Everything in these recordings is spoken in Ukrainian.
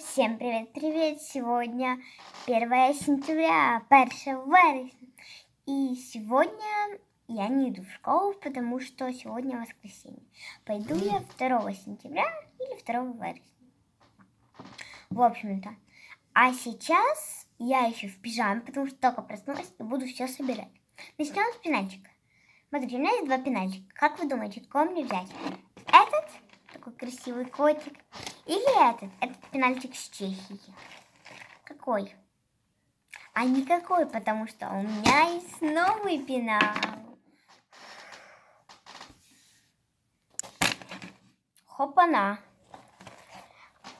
Всем привет-привет! Сегодня 1 сентября, 1 вересня. И сегодня я не иду в школу, потому что сегодня воскресенье. Пойду я 2 сентября или 2 вересня. В общем-то. А сейчас я еще в пижаме, потому что только проснулась и буду все собирать. Начнем с пенальчика. Смотрите, у меня есть два пенальчика. Как вы думаете, какой мне взять? Этот, такой красивый котик, или этот? Этот пенальчик с Чехии. Какой? А никакой, потому что у меня есть новый пенал. Хопана.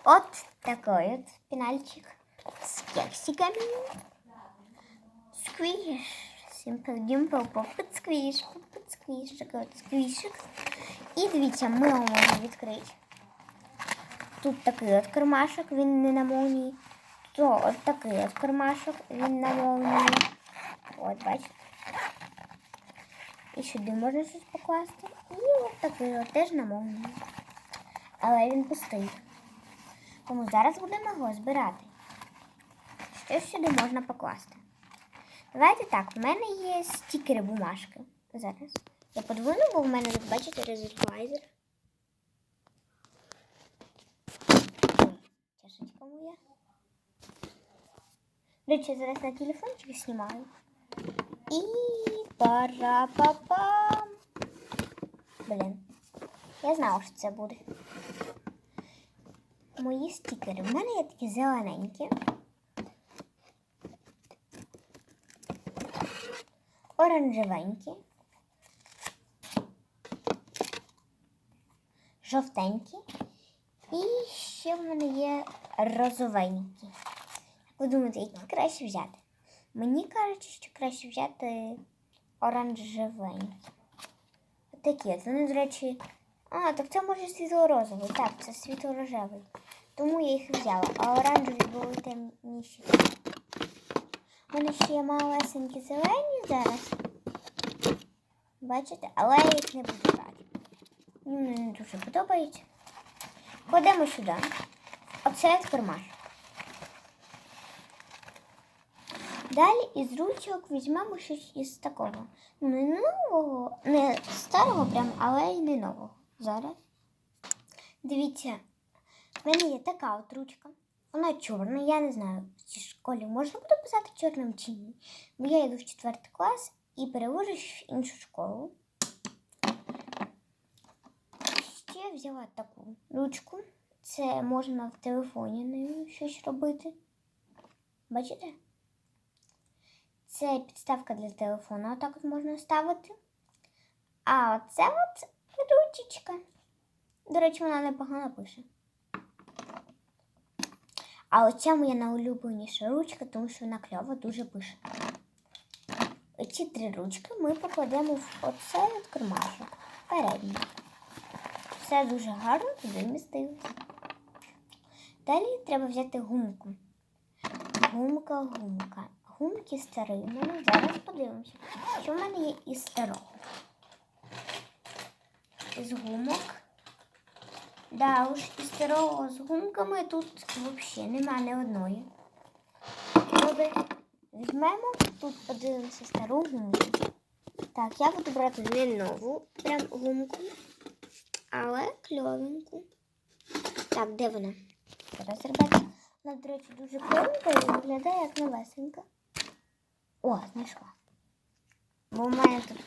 Вот такой вот пенальчик с кексиками. Сквиш. Simple Dimple, Puppet Squish, Puppet Squish, такий от сквішик. І дивіться, ми його можемо відкрити. Тут такий от кармашок, він не на молнії. Тут от такий от кармашок, він на молнії. От, бачите. І сюди можна щось покласти. І от такий от теж на молнії. Але він пустий. Тому зараз будемо його збирати. Що сюди можна покласти? Давайте так, в мене є стікери бумажки. Зараз. Я подвину, бо в мене, як бачите, резервайзер. Чашечка моя. До речі, зараз на телефончик знімаю. І пара-па-пам. Блін. Я знала, що це буде. Мої стікери. В мене є такі зелененькі. Оранжевенькі. Жовтенькі. І ще в мене є розовенькі. Як ви думаєте, які краще взяти? Мені кажуть, що краще взяти оранжевенькі. Такі от. Вони, до речі. А, так це може світло-розовий. Так, це світло-рожевий. Тому я їх взяла. А оранжеві були темніші. У мене ще є малесенькі зелені зараз. Бачите? Але я їх не буду брати. Мені не дуже подобається. Кладемо сюди. Оце в кармашок. Далі із ручок візьмемо щось із такого. Не нового, не старого прям, але й не нового. Зараз. Дивіться, в мене є така от ручка. Вона чорна, я не знаю, в цій школі можна буде писати чорним чи ні. Бо я йду в четвертий клас і перевожусь в іншу школу. Ще взяла таку ручку. Це можна в телефоні нею щось робити. Бачите? Це підставка для телефону, отак от можна ставити. А оце от ручечка. До речі, вона непогано пише. А оця моя найулюбленіша ручка, тому що вона кльово дуже пише. Оці три ручки ми покладемо в оцей от кармашок. Передній. Все дуже гарно туди вмістилося. Далі треба взяти гумку. Гумка, гумка. Гумки старі. Ну, зараз подивимося. Що в мене є із старого? Із гумок. Да, уж із старого з гумками тут взагалі нема ні одної. Добре, візьмемо, тут подивимося стару гумку. Так, я буду брати не нову прям гумку, але кльовеньку. Так, де вона? Зараз ребята. Вона, до речі, дуже кльовенька і виглядає як новесенька. О, знайшла. Бо в мене тут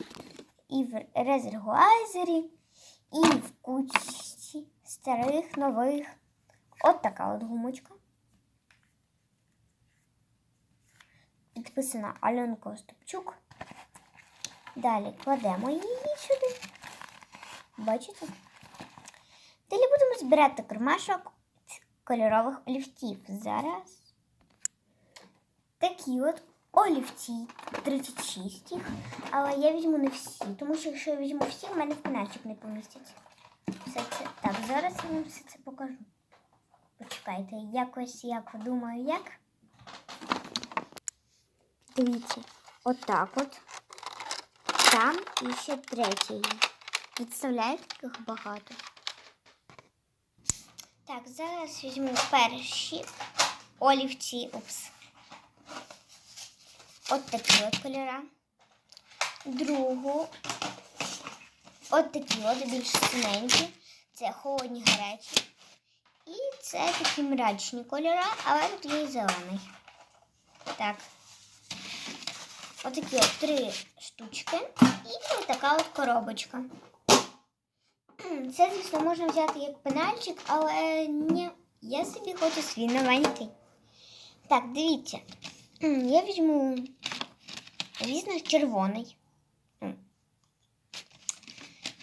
і в резервуайзері, і в кучці старих, нових. От така от гумочка. Підписана Альонка Остапчук. Далі кладемо її сюди. Бачите? Далі будемо збирати кармашок кольорових олівців. Зараз такі от олівці 36 їх. Але я візьму не всі, тому що якщо я візьму всі, в мене в пенальчик не поміститься. Все це. Так, зараз я вам все це покажу. Почекайте, якось як думаю, як. Дивіться, отак от. Там і ще третій. Представляєте, яких багато. Так. Зараз візьму перші олівці. Упс. От такі от кольора. Другу. От такі от більш синенькі. Це холодні гарячі. І це такі мрачні кольора, але тут є і зелений. Так. Отакі от три штучки. І ось така от коробочка. Це, звісно, можна взяти як пенальчик, але ні, я собі хочу свій новенький. Так, дивіться. Я візьму, звісно, червоний.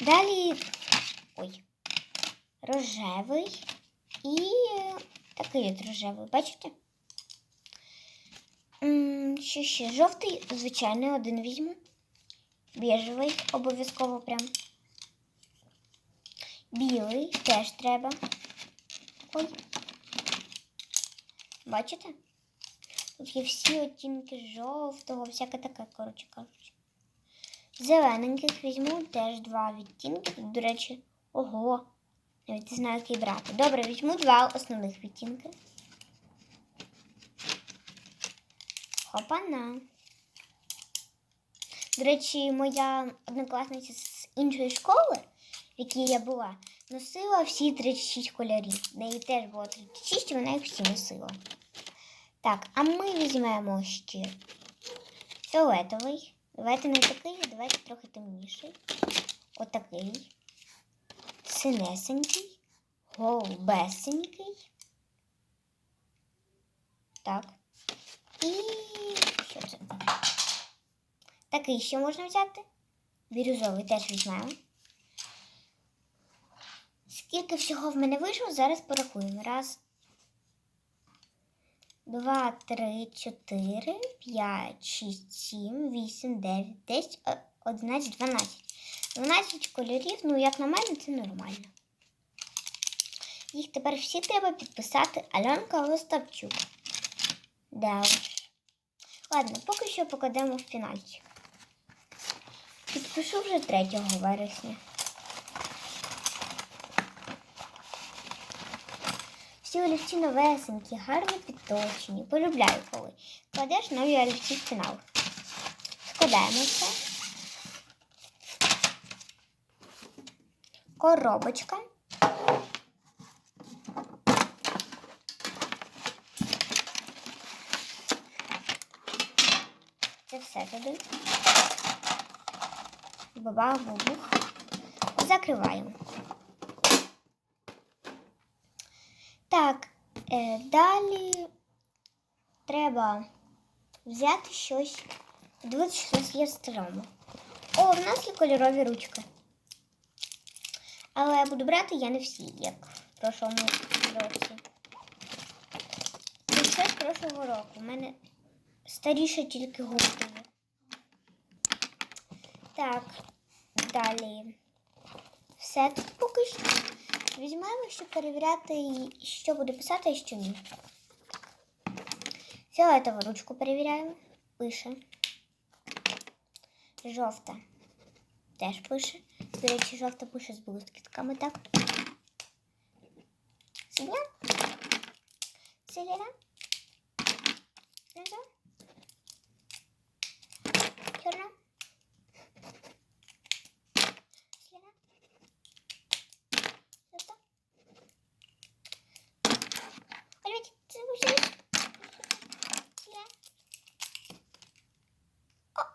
Далі ой, рожевий і такий от рожевий, бачите? Що ще? Жовтий, звичайний, один візьму. Біжевий, обов'язково прям. Білий теж треба. Ой. Бачите? Тут є всі оттінки жовтого, всяке таке, коротше кажучи. Зелененьких візьму теж два відтінки. До речі, ого. Навіть не знаю, який брати. Добре, візьму два основних відтінки. Хопана. До речі, моя однокласниця з іншої школи, в якій я була, носила всі 36 кольорів. В неї теж було 36, вона їх всі носила. Так, а ми візьмемо ще фіолетовий. Давайте не такий, давайте трохи темніший. Отакий. Синесенький. Голубесенький. Так. І що це? Такий ще можна взяти. Бірюзовий теж візьмемо. Скільки всього в мене вийшло, зараз порахуємо. Раз, два, три, чотири, п'ять, шість, сім, вісім, дев'ять, десять, одинадцять, дванадцять. Дванадцять кольорів, ну, як на мене, це нормально. Їх тепер всі треба підписати Альонка Остапчук. Да уж. Ладно, поки що покладемо в фінальчик. Підпишу вже 3 вересня. Всі олівці новесенькі, гарно підточені. Полюбляю коли. Кладеш нові олівці в фінал. Складаємо все. Коробочка. Це все туди. Баба бубух. Закриваємо. Так, е, далі треба взяти щось. Дивитися, що у нас є в старому. О, в нас є кольорові ручки. Але я буду брати я не всі, як в прошлому році. Це все з прошлого року. У мене старіше тільки гурти. Так, далі. Все тут поки що. Візьмемо, щоб перевіряти, що буде писати, а що ні. Фіолетову ручку перевіряємо. Пише. Жовта. Теж пише. До речі, жовта пише з блискітками, так? Синя? Жовта? Чорна?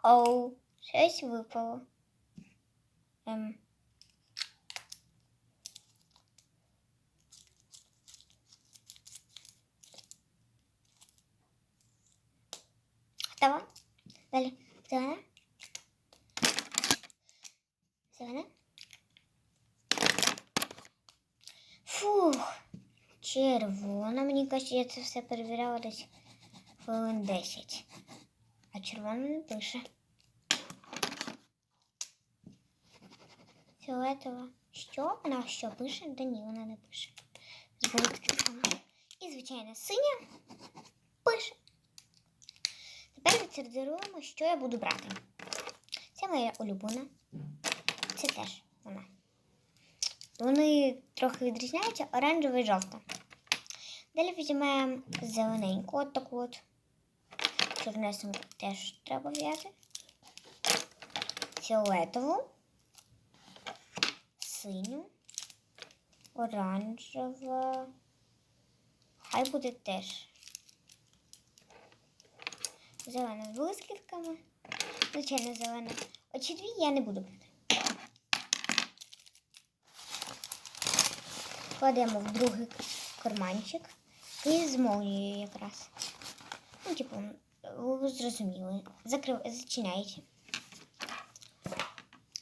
О-оу, щось випало. Ем. Готово. Далі. Зелена. Зелена. Фух. Червона. Мені кажуть, я це все перевіряла десь хвилин 10. А червона не пише. Фіолетова. Що? Вона що пише? Да ні, вона не пише. З. І, звичайно, синя пише. Тепер відсердируємо, що я буду брати. Це моя улюблена. Це теж вона. Вони трохи відрізняються оранжева і жовта. Далі візьмемо зелененьку, от таку от. Чорнесеньку теж треба взяти. Фіолетову, синю, оранжева. Хай буде теж. Зелена з блискітками. Звичайно, зелена. Очі дві я не буду брати. Кладемо в другий карманчик і змовлюю якраз. Ну, типу, ви зрозуміли. Закрив... Зачиняйте.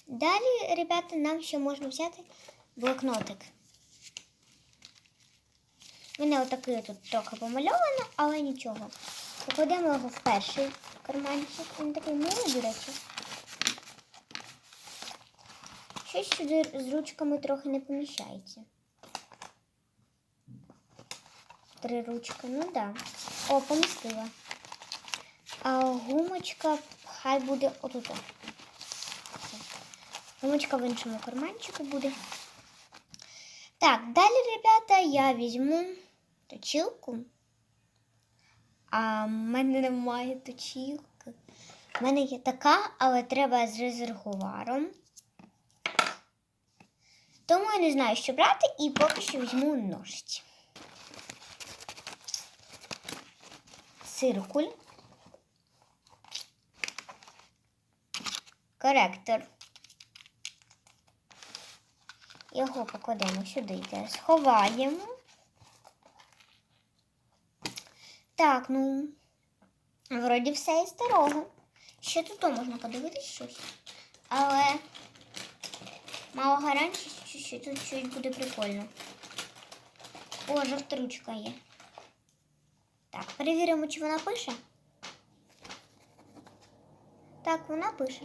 Далі, ребята, нам ще можна взяти блокнотик. У мене отакий тут трохи помальовано, але нічого. Покладемо його в перший карманчик. Він такий милий, до речі. Щось сюди з ручками трохи не поміщається. Три ручки, ну да. О, помістила. А гумочка хай буде отут. Гумочка в іншому карманчику буде. Так, далі, ребята, я візьму точилку. А в мене немає точилки. У мене є така, але треба з резервуаром. Тому я не знаю, що брати, і поки що візьму ножиці. Циркуль. Коректор. Його покладемо сюди, теж сховаємо. Так, ну, вроді все і старого. Ще тут можна подивитися щось. Але мало гарантії, що, що тут щось буде прикольно. О, жовта ручка є. Так, перевіримо, чи вона пише. Так, вона пише.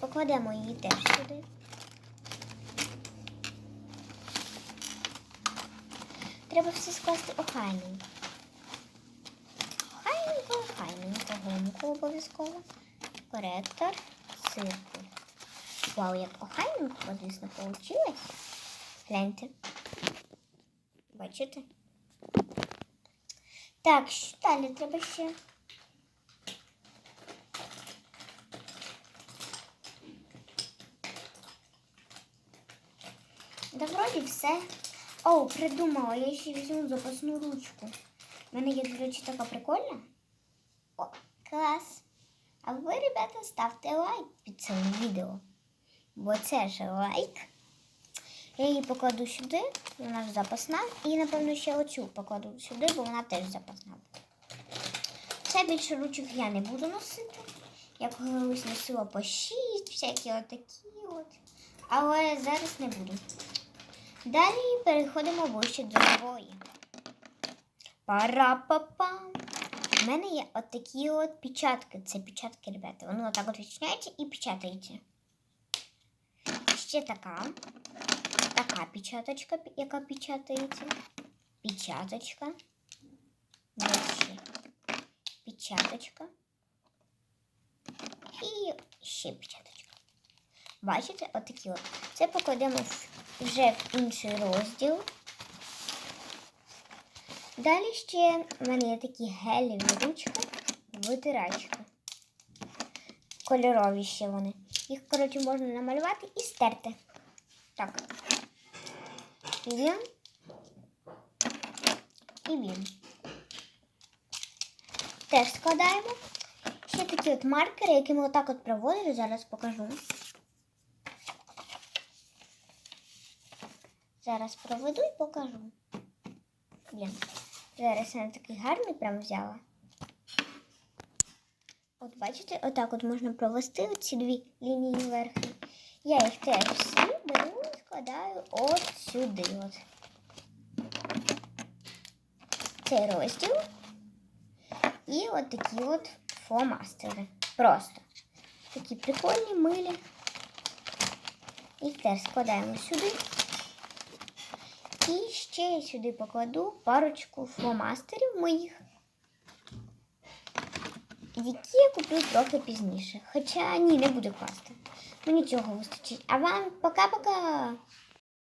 Покладемо її теж сюди. Треба все скласти охайненько. Охайненько, охайненько, гумку обов'язково. Коректор, циркуль. Вау, як охайненько, звісно, вийшло. Гляньте. Бачите? Так, що далі треба ще? Да вроді все. О, придумала, я ще візьму запасну ручку. У мене є, до речі, така прикольна. О, клас. А ви, ребята, ставте лайк під цим відео. Бо це ж лайк. Я її покладу сюди, вона ж запасна. І, напевно, ще оцю покладу сюди, бо вона теж запасна. Це більше ручок я не буду носити. Я колись носила по 6, всякі отакі от. Але зараз не буду. Далі переходимо ближче до нової. Пара-па-пам. У мене є отакі от печатки. Це печатки, ребята. Вони отак от відчиняються і печатається. Ще така. Така печаточка, яка печатається. Печаточка. Дальше. Печаточка. І ще печаточка. Бачите, отакі от. Це покладемо в вже в інший розділ. Далі ще в мене є такі гелеві ручки, витирачки. Кольорові ще вони. Їх, коротше, можна намалювати і стерти. Так. Він. І він. Теж складаємо. Ще такі от маркери, які ми отак от проводили, зараз покажу. Зараз проведу і покажу. Блін, зараз я такий гарний прям взяла. От бачите, отак от можна провести оці дві лінії верхні. Я їх теж всі беру і складаю от сюди. От. Цей розділ. І от такі от фломастери. Просто. Такі прикольні, милі. Їх теж складаємо сюди. І ще я сюди покладу парочку фломастерів моїх, які я куплю трохи пізніше. Хоча ні, не буду класти. Мені цього вистачить. А вам пока-пока.